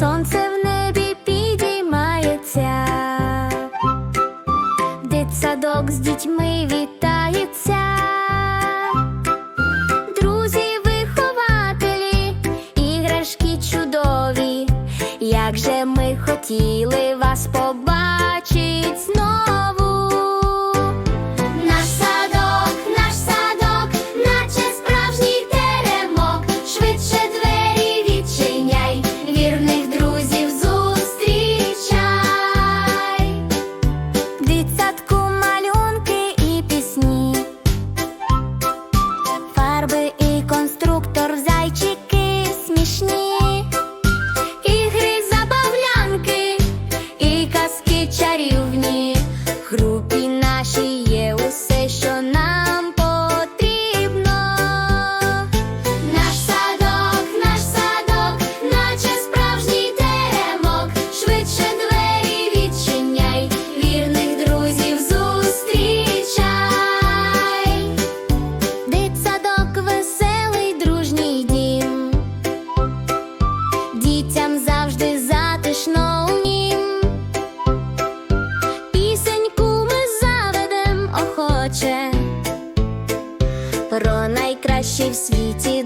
сонце в небі підіймається, Дитсадок з дітьми вітається, друзі, вихователі, іграшки чудові, як же ми хотіли вас побачити. Затишно у. Пісеньку ми заведем охоче. Про найкращий в світі